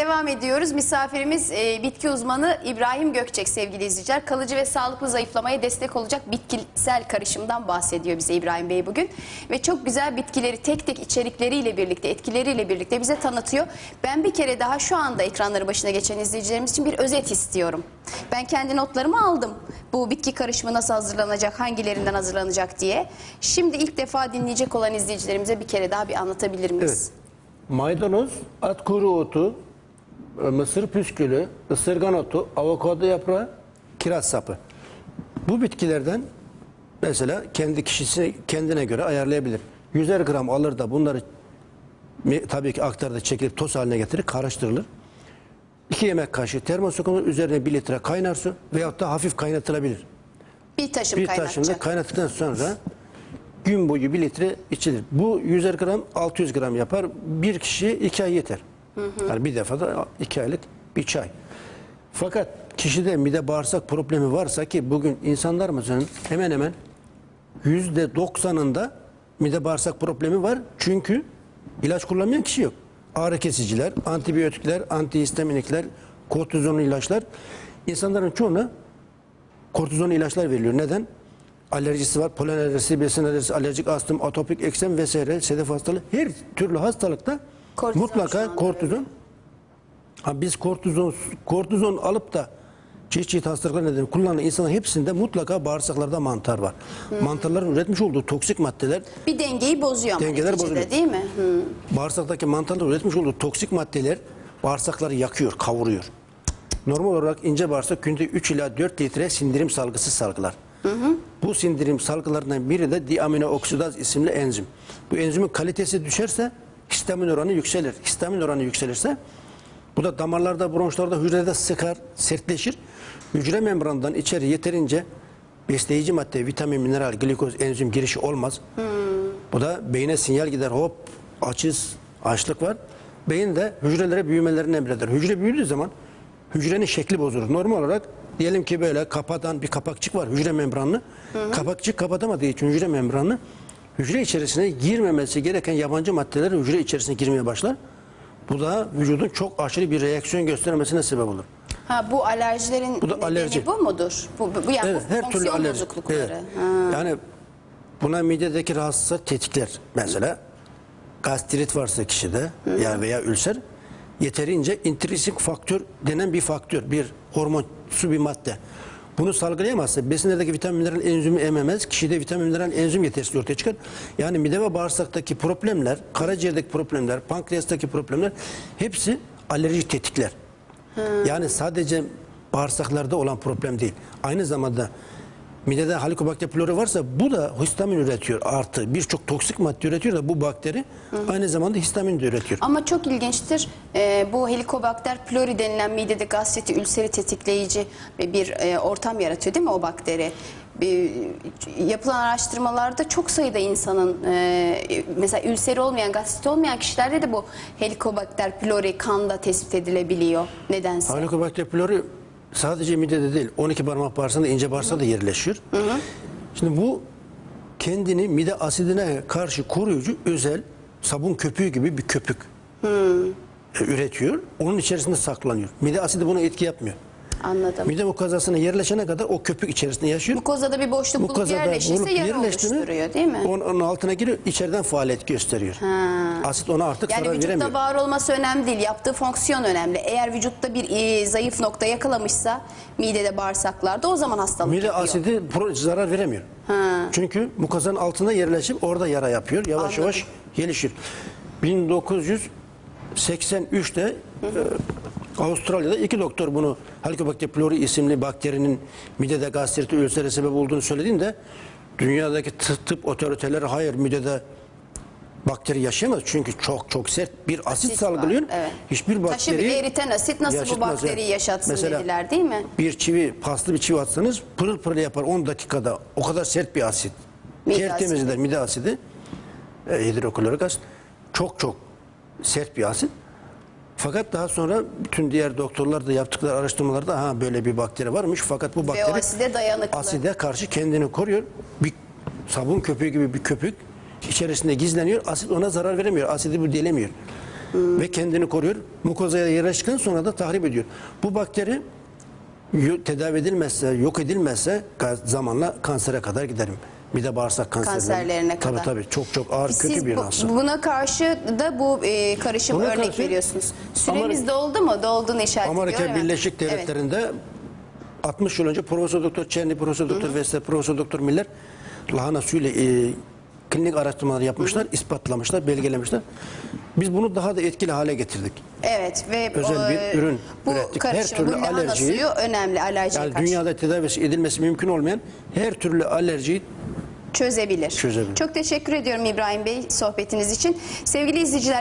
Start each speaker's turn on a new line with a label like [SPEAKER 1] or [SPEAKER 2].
[SPEAKER 1] devam ediyoruz. Misafirimiz e, bitki uzmanı İbrahim Gökçek sevgili izleyiciler. Kalıcı ve sağlıklı zayıflamaya destek olacak bitkisel karışımdan bahsediyor bize İbrahim Bey bugün. Ve çok güzel bitkileri tek tek içerikleriyle birlikte, etkileriyle birlikte bize tanıtıyor. Ben bir kere daha şu anda ekranları başına geçen izleyicilerimiz için bir özet istiyorum. Ben kendi notlarımı aldım. Bu bitki karışımı nasıl hazırlanacak, hangilerinden hazırlanacak diye. Şimdi ilk defa dinleyecek olan izleyicilerimize bir kere daha bir anlatabilir miyiz?
[SPEAKER 2] Evet. Maydanoz, at kuru otu, mısır püskülü, ısırgan otu, avokado yaprağı, kiraz sapı. Bu bitkilerden mesela kendi kişisi kendine göre ayarlayabilir. 100'er gram alır da bunları tabii ki aktarda çekilip toz haline getirir, karıştırılır. 2 yemek kaşığı termos üzerine 1 litre kaynar su veyahut da hafif kaynatılabilir.
[SPEAKER 1] Bir taşım
[SPEAKER 2] Bir
[SPEAKER 1] kaynatacak.
[SPEAKER 2] taşında kaynattıktan sonra gün boyu bir litre içilir. Bu 100 gram 600 gram yapar. Bir kişiye 2 ay yeter. Yani bir defada 2 aylık bir çay. Fakat kişide mide bağırsak problemi varsa ki bugün insanlarımızın hemen hemen %90'ında mide bağırsak problemi var. Çünkü ilaç kullanmayan kişi yok. Ağrı kesiciler, antibiyotikler, antihistaminikler, kortizonlu ilaçlar insanların çoğuna kortizon ilaçlar veriliyor. Neden? Alerjisi var, polen alerjisi, besin alerjisi, alerjik astım, atopik eksem vesaire, sedef hastalığı. Her türlü hastalıkta
[SPEAKER 1] Kortizon
[SPEAKER 2] mutlaka kortizon. Ha biz kortizon kortizon alıp da çeşit çeşit hastalıklar nedeniyle kullanan insanların hepsinde mutlaka bağırsaklarda mantar var. Mantarların üretmiş olduğu toksik maddeler
[SPEAKER 1] Bir dengeyi bozuyor ama
[SPEAKER 2] Dengeler
[SPEAKER 1] neticede
[SPEAKER 2] bozuluyor.
[SPEAKER 1] değil mi? Hı.
[SPEAKER 2] bağırsaktaki mantarlar üretmiş olduğu toksik maddeler bağırsakları yakıyor, kavuruyor. Normal olarak ince bağırsak günde 3 ila 4 litre sindirim salgısı salgılar. Bu sindirim salgılarından biri de diaminooksidaz isimli enzim. Bu enzimin kalitesi düşerse histamin oranı yükselir. Histamin oranı yükselirse bu da damarlarda, bronşlarda, hücrede sıkar, sertleşir. Hücre membranından içeri yeterince besleyici madde, vitamin, mineral, glikoz, enzim girişi olmaz. Bu da beyne sinyal gider. Hop açız, açlık var. Beyin de hücrelere büyümelerini emreder. Hücre büyüdüğü zaman hücrenin şekli bozulur. Normal olarak diyelim ki böyle kapatan bir kapakçık var hücre membranını. Kapakçık kapatamadığı için hücre membranını hücre içerisine girmemesi gereken yabancı maddeler hücre içerisine girmeye başlar. Bu da vücudun çok aşırı bir reaksiyon göstermesine sebep olur.
[SPEAKER 1] Ha bu alerjilerin
[SPEAKER 2] Bu da alerji.
[SPEAKER 1] bu mudur? Bu, bu, bu yani
[SPEAKER 2] Evet,
[SPEAKER 1] bu
[SPEAKER 2] her türlü alerji.
[SPEAKER 1] bozuklukları.
[SPEAKER 2] Evet.
[SPEAKER 1] Ha.
[SPEAKER 2] Yani buna midedeki rahatsızlık tetikler. Mesela gastrit varsa kişide yani veya ülser yeterince intrinsik faktör denen bir faktör, bir hormon, su bir madde. Bunu salgılayamazsa besinlerdeki vitamin mineral enzimi ememez. Kişide vitamin mineral enzim yetersizliği ortaya çıkar. Yani mide ve bağırsaktaki problemler, karaciğerdeki problemler, pankreastaki problemler hepsi alerji tetikler. Yani sadece bağırsaklarda olan problem değil. Aynı zamanda midede Helicobacter pylori varsa bu da histamin üretiyor artı birçok toksik madde üretiyor da bu bakteri aynı zamanda histamin de üretiyor.
[SPEAKER 1] Ama çok ilginçtir. Ee, bu Helicobacter pylori denilen midede gastriti, ülseri tetikleyici bir, e, ortam yaratıyor değil mi o bakteri? Bir, yapılan araştırmalarda çok sayıda insanın e, mesela ülseri olmayan, gastriti olmayan kişilerde de bu Helicobacter pylori kanda tespit edilebiliyor nedense.
[SPEAKER 2] Helicobacter pylori sadece midede değil 12 parmak bağırsağında ince bağırsağında yerleşiyor. Şimdi bu kendini mide asidine karşı koruyucu özel sabun köpüğü gibi bir köpük e, üretiyor. Onun içerisinde saklanıyor. Mide asidi buna etki yapmıyor.
[SPEAKER 1] Anladım.
[SPEAKER 2] Mide mukozasına yerleşene kadar o köpük içerisinde yaşıyor.
[SPEAKER 1] Mukozada bir boşluk bulup
[SPEAKER 2] Mukozada
[SPEAKER 1] yerleşirse
[SPEAKER 2] bulup yerleşti mi,
[SPEAKER 1] oluşturuyor değil mi?
[SPEAKER 2] Onun, onun altına giriyor, içeriden faaliyet gösteriyor. Asit ona artık
[SPEAKER 1] Yani
[SPEAKER 2] zarar
[SPEAKER 1] vücutta
[SPEAKER 2] veremiyor.
[SPEAKER 1] var olması önemli değil. Yaptığı fonksiyon önemli. Eğer vücutta bir e, zayıf nokta yakalamışsa midede bağırsaklarda o zaman hastalık
[SPEAKER 2] Mide
[SPEAKER 1] yapıyor.
[SPEAKER 2] asidi pro- zarar veremiyor. Çünkü mukozanın altında yerleşip orada yara yapıyor. Yavaş
[SPEAKER 1] Anladım.
[SPEAKER 2] yavaş gelişir. 1983'te e, Avustralya'da iki doktor bunu Helicobacter pylori isimli bakterinin midede gastriti ülsere sebep olduğunu söylediğinde dünyadaki tıp, tıp otoriteleri hayır midede bakteri yaşayamaz. Çünkü çok çok sert bir asit,
[SPEAKER 1] Asit var,
[SPEAKER 2] salgılıyor.
[SPEAKER 1] evet.
[SPEAKER 2] Hiçbir
[SPEAKER 1] Taşı
[SPEAKER 2] bakteri
[SPEAKER 1] bile eriten asit nasıl bu
[SPEAKER 2] yaşatmaz.
[SPEAKER 1] bakteriyi
[SPEAKER 2] Evet.
[SPEAKER 1] yaşatsın
[SPEAKER 2] Mesela
[SPEAKER 1] dediler değil mi?
[SPEAKER 2] bir çivi, paslı bir çivi atsanız pırıl pırıl yapar 10 dakikada. O kadar sert bir asit.
[SPEAKER 1] Mide
[SPEAKER 2] Tertemiz eder mide asidi. E, hidroklorik asit. Çok çok sert bir asit. Fakat daha sonra bütün diğer doktorlar da yaptıkları araştırmalarda ha böyle bir bakteri varmış. Fakat bu
[SPEAKER 1] Ve o
[SPEAKER 2] bakteri
[SPEAKER 1] aside dayanıklı.
[SPEAKER 2] aside karşı kendini koruyor. Bir sabun köpüğü gibi bir köpük içerisinde gizleniyor. Asit ona zarar veremiyor. Asidi bu delemiyor. ve kendini koruyor. Mukozaya yerleştikten sonra da tahrip ediyor. Bu bakteri yo- tedavi edilmezse, yok edilmezse zamanla kansere kadar giderim. Mide bağırsak kanserlerine.
[SPEAKER 1] Kanserlerine kadar.
[SPEAKER 2] Tabii tabii çok çok ağır kötü
[SPEAKER 1] Siz
[SPEAKER 2] bir
[SPEAKER 1] bu- buna karşı da bu e, karışım
[SPEAKER 2] Buna
[SPEAKER 1] örnek
[SPEAKER 2] karşı
[SPEAKER 1] veriyorsunuz. Süremiz
[SPEAKER 2] Amerika-
[SPEAKER 1] doldu mu? Dolduğunu işaret ediyor.
[SPEAKER 2] Amerika
[SPEAKER 1] evet.
[SPEAKER 2] Birleşik
[SPEAKER 1] Evet.
[SPEAKER 2] Devletleri'nde 60 yıl önce Profesör Doktor Çerni, Profesör Doktor Vesle, Profesör Doktor Miller lahana suyuyla e, klinik araştırmalar yapmışlar, ispatlamışlar, belgelemişler. Biz bunu daha da etkili hale getirdik.
[SPEAKER 1] Evet ve
[SPEAKER 2] Özel
[SPEAKER 1] o,
[SPEAKER 2] bir ürün
[SPEAKER 1] bu
[SPEAKER 2] ürettik. Her
[SPEAKER 1] karışım,
[SPEAKER 2] türlü
[SPEAKER 1] bu lahana
[SPEAKER 2] alerjiyi-
[SPEAKER 1] suyu önemli alerjiye
[SPEAKER 2] Yani
[SPEAKER 1] karşı.
[SPEAKER 2] dünyada tedavisi edilmesi mümkün olmayan her türlü alerjiyi
[SPEAKER 1] çözebilir.
[SPEAKER 2] Çözebilir.
[SPEAKER 1] Çok teşekkür ediyorum İbrahim Bey sohbetiniz için. Sevgili izleyiciler